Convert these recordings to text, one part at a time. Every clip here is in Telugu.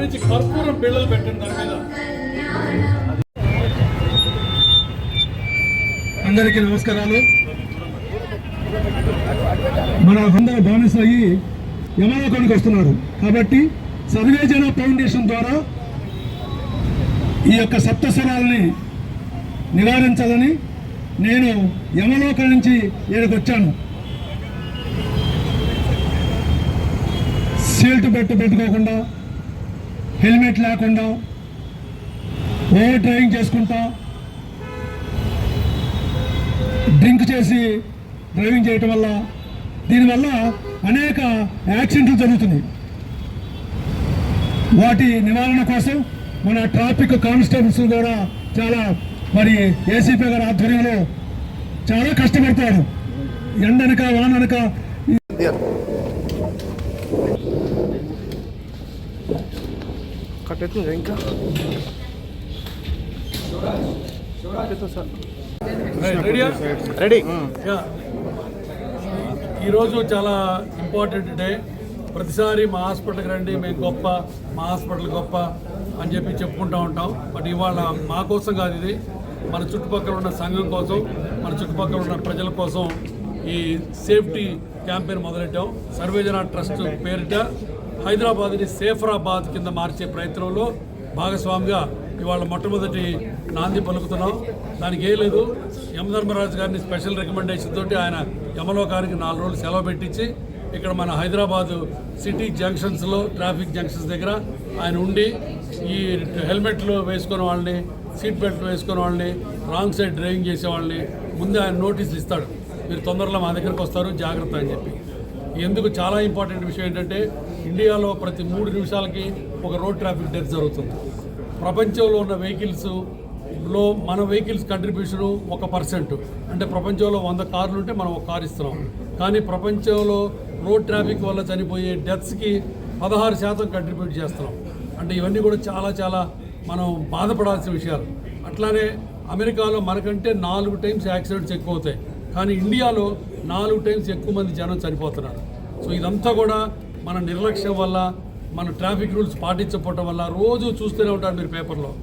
నుంచి కర్పూరం బిళ్ళలు పెట్టండి దాని మీద. అందరికీ నమస్కారాలు. మన అందరూ బానిస అయ్యి యమలోకానికి వస్తున్నారు. కాబట్టి సర్వేజన ఫౌండేషన్ ద్వారా ఈ యొక్క సప్తస్వరాలని నివారించాలని నేను యమలోకం నుంచి ఇక్కడికి వచ్చాను సీల్ట్ పెట్టు పెట్టుకోకుండా హెల్మెట్ లేకుండా ఓవర్ డ్రైవింగ్ చేసుకుంటా డ్రింక్ చేసి డ్రైవింగ్ చేయటం వల్ల దీనివల్ల అనేక యాక్సిడెంట్లు జరుగుతున్నాయి. వాటి నివారణ కోసం మన ట్రాఫిక్ కానిస్టేబుల్స్ కూడా చాలా మరి ఏసీపీ గారి ఆధ్వర్యంలో చాలా కష్టపడతారు. ఎండనక వాననక కట్టెట్టు ఇంకా? Ready yeah. ఈరోజు చాలా ఇంపార్టెంట్ డే ప్రతిసారి మా హాస్పిటల్కి రండి మేము గొప్ప మా హాస్పిటల్ గొప్ప అని చెప్పి చెప్పుకుంటూ ఉంటాం. బట్ ఇవాళ మా కోసం కాదు ఇది. మన చుట్టుపక్కల ఉన్న సంఘం కోసం మన చుట్టుపక్కల ఉన్న ప్రజల కోసం ఈ సేఫ్టీ క్యాంపెయిన్ మొదలెట్టాం. సర్వేజన ట్రస్ట్ పేరిట హైదరాబాద్ని సేఫరాబాద్ కింద మార్చే ప్రయత్నంలో భాగస్వామిగా ఇవాళ మొట్టమొదటి నాంది పలుకుతున్నాం. దానికి ఏ లేదు యమధర్మరాజు గారిని స్పెషల్ రికమెండేషన్ తోటి ఆయన యమలోకానికి నాలుగు రోజులు సెలవు పెట్టించి ఇక్కడ మన హైదరాబాదు సిటీ జంక్షన్స్లో ట్రాఫిక్ జంక్షన్స్ దగ్గర ఆయన ఉండి ఈ హెల్మెట్లు వేసుకునే వాళ్ళని సీట్ బెల్ట్ వేసుకునే వాళ్ళని రాంగ్ సైడ్ డ్రైవింగ్ చేసే వాళ్ళని ముందే ఆయన నోటీసులు ఇస్తాడు. మీరు తొందరలో మా దగ్గరకు వస్తారు జాగ్రత్త అని చెప్పి. ఎందుకు చాలా ఇంపార్టెంట్ విషయం ఏంటంటే ఇండియాలో ప్రతి మూడు నిమిషాలకి ఒక రోడ్ ట్రాఫిక్ డెత్ జరుగుతుంది. ప్రపంచంలో ఉన్న వెహికల్స్లో మన వెహికల్స్ కంట్రిబ్యూషను ఒక పర్సెంట్. అంటే ప్రపంచంలో వంద కార్లు ఉంటే మనం ఒక కారు ఇస్తున్నాం. కానీ ప్రపంచంలో రోడ్ ట్రాఫిక్ వల్ల చనిపోయే డెత్స్కి పదహారు శాతం కంట్రిబ్యూట్ చేస్తున్నాం. అంటే ఇవన్నీ కూడా చాలా చాలా మనం బాధపడాల్సిన విషయాలు. అట్లానే అమెరికాలో మనకంటే నాలుగు టైమ్స్ యాక్సిడెంట్స్ ఎక్కువ అవుతాయి కానీ ఇండియాలో నాలుగు టైమ్స్ ఎక్కువ మంది జనం చనిపోతున్నారు. సో ఇదంతా కూడా మన నిర్లక్ష్యం వల్ల మన ట్రాఫిక్ రూల్స్ పాటించకపోవటం వల్ల రోజు చూస్తూనే ఉంటారు మీరు పేపర్లో.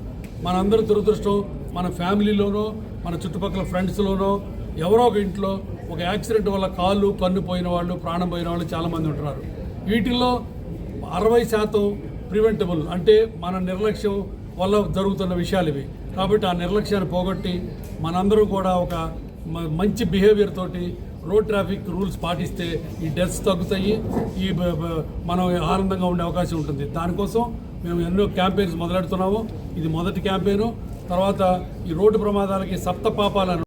మనందరి దురదృష్టం మన ఫ్యామిలీలోనో మన చుట్టుపక్కల ఫ్రెండ్స్లోనో ఎవరో ఒక ఇంట్లో ఒక యాక్సిడెంట్ వల్ల కాళ్ళు కన్ను పోయిన వాళ్ళు ప్రాణం పోయిన వాళ్ళు చాలామంది ఉంటున్నారు. వీటిల్లో అరవై శాతం ప్రివెంటబుల్ అంటే మన నిర్లక్ష్యం వల్ల జరుగుతున్న విషయాలు ఇవి. కాబట్టి ఆ నిర్లక్ష్యాన్ని పోగొట్టి మనందరూ కూడా ఒక మ- మంచి బిహేవియర్ తోటి రోడ్ ట్రాఫిక్ రూల్స్ పాటిస్తే ఈ డెత్స్ తగ్గుతాయి ఈ మనం ఆనందంగా ఉండే అవకాశం ఉంటుంది. దానికోసం మేము ఎన్నో క్యాంపెయిన్స్ మొదలెడుతున్నాము. ఇది మొదటి క్యాంపెయిన్ తర్వాత ఈ రోడ్డు ప్రమాదాలకి సప్త పాపాలను